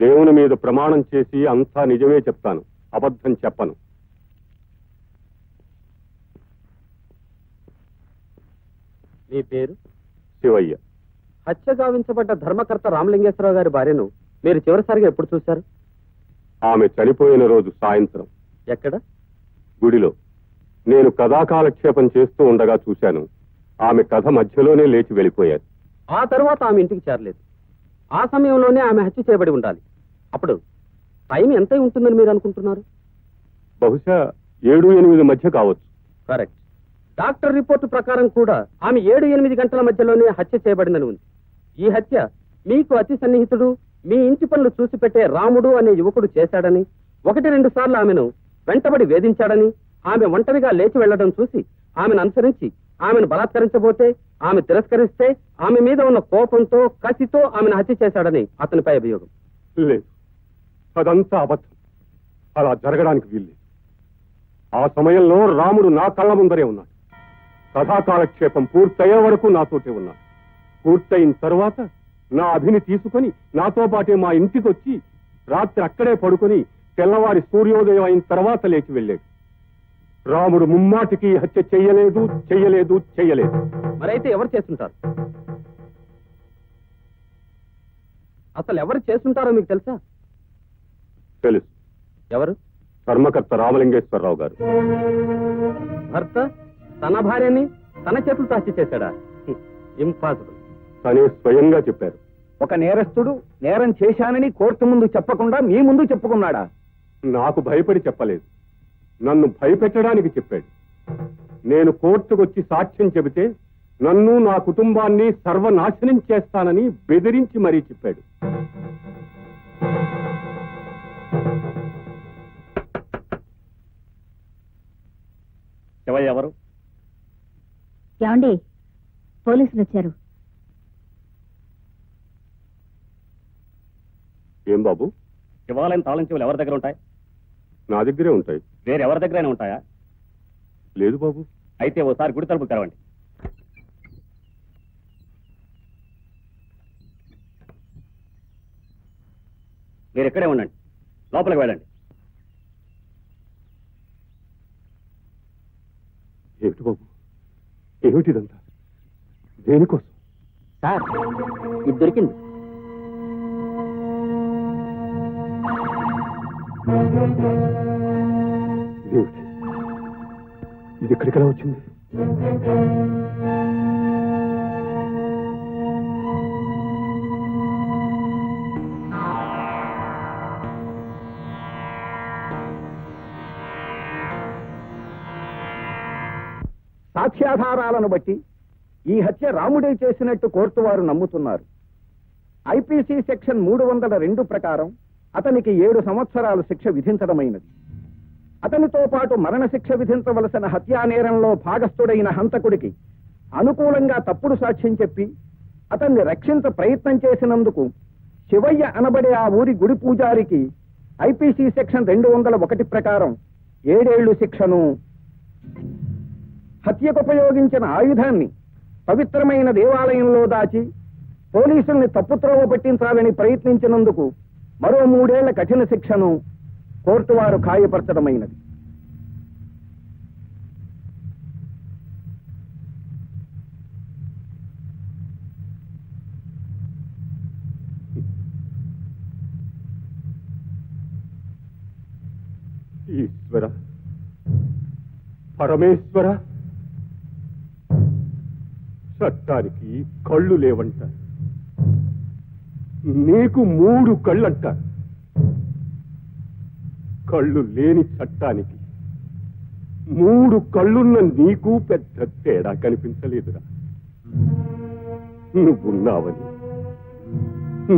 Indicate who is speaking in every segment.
Speaker 1: దేవుని మీద ప్రమాణం చేసి అంతా నిజమే చెప్తాను. అబద్ధం చెప్పను.
Speaker 2: మీ పేరు?
Speaker 1: శివయ్య.
Speaker 2: హత్య గావించబడ్డ ధర్మకర్త రామలింగేశ్వరరావు గారి భార్యను మీరు చివరిసారిగా ఎప్పుడు చూశారు?
Speaker 1: ఆమె చనిపోయిన రోజు సాయంత్రం.
Speaker 2: ఎక్కడ?
Speaker 1: గుడిలో. నేను కథాకాలక్షేపం చేస్తూ ఉండగా చూశాను. ఆమె కథ మధ్యలోనే లేచి వెళ్ళిపోయారు
Speaker 2: ఆ తర్వాత ఆమె ఇంటికి చేరలేదు. ఆ సమయంలోనే ఆమె హత్య చేయబడి ఉండాలి. అప్పుడు టైం ఎంత ఉంటుందని మీరు అనుకుంటున్నారు?
Speaker 1: బహుశా ఏడు ఎనిమిది మధ్య కావచ్చు.
Speaker 2: కరెక్ట్. డాక్టర్ రిపోర్టు ప్రకారం కూడా ఆమె ఏడు ఎనిమిది గంటల మధ్యలోనే హత్య చేయబడిందని ఉంది. ఈ హత్య మీకు అతి సన్నిహితుడు మీ ఇంటి పనులు చూసి పెట్టే రాముడు అనే యువకుడు చేశాడని ఒకటి రెండు సార్లు ఆమెను వెంటబడి వేధించాడని ఆమె ఒంటరిగా లేచి వెళ్ళడం చూసి ఆమెను అనుసరించి ఆమెను బలాత్కరించబోతే ఆమె తిరస్కరిస్తే ఆమె మీద ఉన్న కోపంతో కసితో ఆమెను హత్య చేశాడని అతనిపై అభియోగం.
Speaker 1: లేదు. అదంతా అబద్ధం. అలా జరగడానికి వీల్లేదు. ఆ సమయంలో రాముడు నా కళ్ళ ముందరే ఉన్నాడు. కథాకాలక్షేపం పూర్తయ్యే వరకు నాతోటే ఉన్నాడు. పూర్తయిన తర్వాత నా అభిని తీసుకొని నాతో పాటే మా ఇంటికి వచ్చి రాత్రి అక్కడే పడుకొని తెల్లవారి సూర్యోదయం అయిన తర్వాత లేచి వెళ్ళాడు. రాముడు ముమ్మాటికి హత్య చెయ్యలేదు చెయ్యలేదు చెయ్యలేదు.
Speaker 2: మరైతే ఎవరు చేస్తుంటారు? అసలు ఎవరు చేస్తుంటారో మీకు తెలుసా?
Speaker 1: తెలుసు.
Speaker 2: ఎవరు?
Speaker 1: ధర్మకర్త రామలింగేశ్వరరావు గారు.
Speaker 2: భర్త? తన భార్యని? తన చేతులతో హత్య చేశాడా? ఇంపాసిబుల్.
Speaker 1: తనే స్వయంగా చెప్పారు.
Speaker 3: ఒక నేరస్తుడు నేరం చేశానని కోర్టు ముందు చెప్పకుండా మీ ముందు చెప్పుకున్నాడా?
Speaker 1: నాకు భయపడి చెప్పలేదు. నన్ను భయపెట్టడానికి చెప్పాడు. నేను కోర్టుకొచ్చి సాక్ష్యం చెబితే నన్ను నా కుటుంబాన్ని సర్వనాశనం చేస్తానని బెదిరించి మరీ చెప్పాడు.
Speaker 2: శివయ్య ఎవరు?
Speaker 4: ఏమండి? పోలీసులు వచ్చారు
Speaker 1: ఏం బాబు?
Speaker 2: శివాలయం తాళం చెవులు ఎవరి దగ్గర ఉంటాయి?
Speaker 1: నా దగ్గరే ఉంటాయి.
Speaker 2: వేరెవరి దగ్గరైనా ఉంటాయా?
Speaker 1: లేదు బాబు.
Speaker 2: అయితే ఓసారి గుడి తలుపు తెరవండి. మీరు ఇక్కడే ఉండండి. లోపలికి వెళ్ళండి.
Speaker 1: ఏమిటి బాబు ఏమిటిదంతా? దేనికోసం?
Speaker 2: సార్ ఇది దొరికింది.
Speaker 1: ఇది ఎక్కడికలా వచ్చింది?
Speaker 3: సాక్ష్యాధారాలను బట్టి ఈ హత్య రాముడే చేసినట్టు కోర్టు వారు నమ్ముతున్నారు. ఐపీసీ సెక్షన్ మూడు వందల రెండు ప్రకారం అతనికి ఏడు సంవత్సరాలు శిక్ష విధించడమైనది. అతనితో పాటు మరణశిక్ష విధించవలసిన హత్యా నేరంలో భాగస్థుడైన హంతకుడికి అనుకూలంగా తప్పుడు సాక్ష్యం చెప్పి అతన్ని రక్షించ ప్రయత్నం చేసినందుకు శివయ్య అనబడే ఆ ఊరి గుడి పూజారికి ఐపీసీ సెక్షన్ రెండు వందల ఒకటి ప్రకారం ఏడేళ్ళు శిక్షను. హత్యకు ఉపయోగించిన ఆయుధాన్ని పవిత్రమైన దేవాలయంలో దాచి పోలీసుల్ని తప్పుత్రోవ పట్టించాలని ప్రయత్నించినందుకు మరో మూడేళ్ళ కఠిన శిక్షను కోర్టు వారు ఖాయపరచడమైనది.
Speaker 1: ఈశ్వర పరమేశ్వర చట్టానికి కళ్ళు లేవంట నీకు మూడు కళ్ళంటారు. కళ్ళు లేని చట్టానికి మూడు కళ్ళున్న నీకు పెద్ద తేడా కనిపించలేదురా. నువ్వున్నావని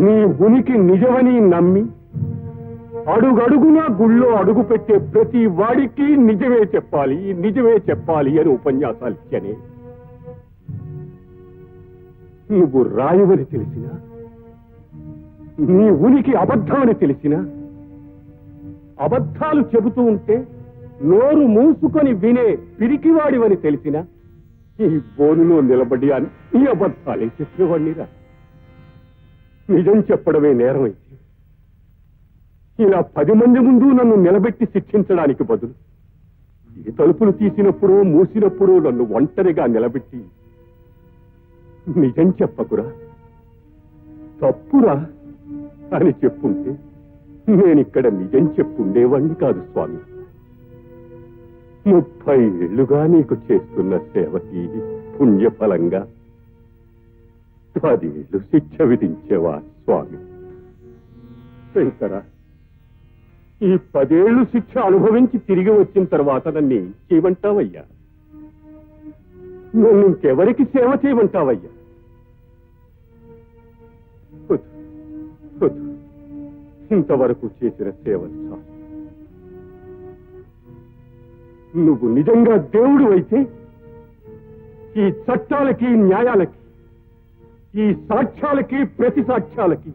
Speaker 1: నీ ఉనికి నిజమని నమ్మి అడుగడుగునా గుళ్ళో అడుగు పెట్టే ప్రతి వాడికి నిజమే చెప్పాలి నిజమే చెప్పాలి అని ఉపన్యాసాలు ఇచ్చనే. నువ్వు రాయవని తెలిసిన నీ ఉనికి అబద్ధమని తెలిసిన అబద్ధాలు చెబుతూ ఉంటే నోరు మూసుకొని వినే పిరికివాడివని తెలిసిన ఈ బోనులో నిలబడి అన్ని అబద్ధాలే చెప్పేవాడినిరా. నిజం చెప్పడమే నేరం ఇలా పది మంది ముందు నన్ను నిలబెట్టి శిక్షించడానికి బదులు ఈ తలుపులు తీసినప్పుడు మూసినప్పుడు నన్ను ఒంటరిగా నిలబెట్టి నిజం చెప్పకురా. తప్పురా అని చెప్పుంటే నేనిక్కడ నిజం చెప్పుండేవాణ్ణి కాదు స్వామి. ముప్పై ఏళ్ళుగా నీకు చేస్తున్న సేవకి పుణ్యఫలంగా. పదేళ్ళు శిక్ష విధించేవా స్వామి? శంకర ఈ పదేళ్ళు శిక్ష అనుభవించి తిరిగి వచ్చిన తర్వాత నన్ను ఏం చేయమంటావయ్యా? నన్ను ఇంకెవరికి సేవ చేయమంటావయ్యా? వద్దు. ఇంతవరకు చేసిన సేవలు చాలు నువ్వు నిజంగా దేవుడు అయితే ఈ చట్టాలకి న్యాయాలకి ఈ సాక్ష్యాలకి ప్రతి సాక్ష్యాలకి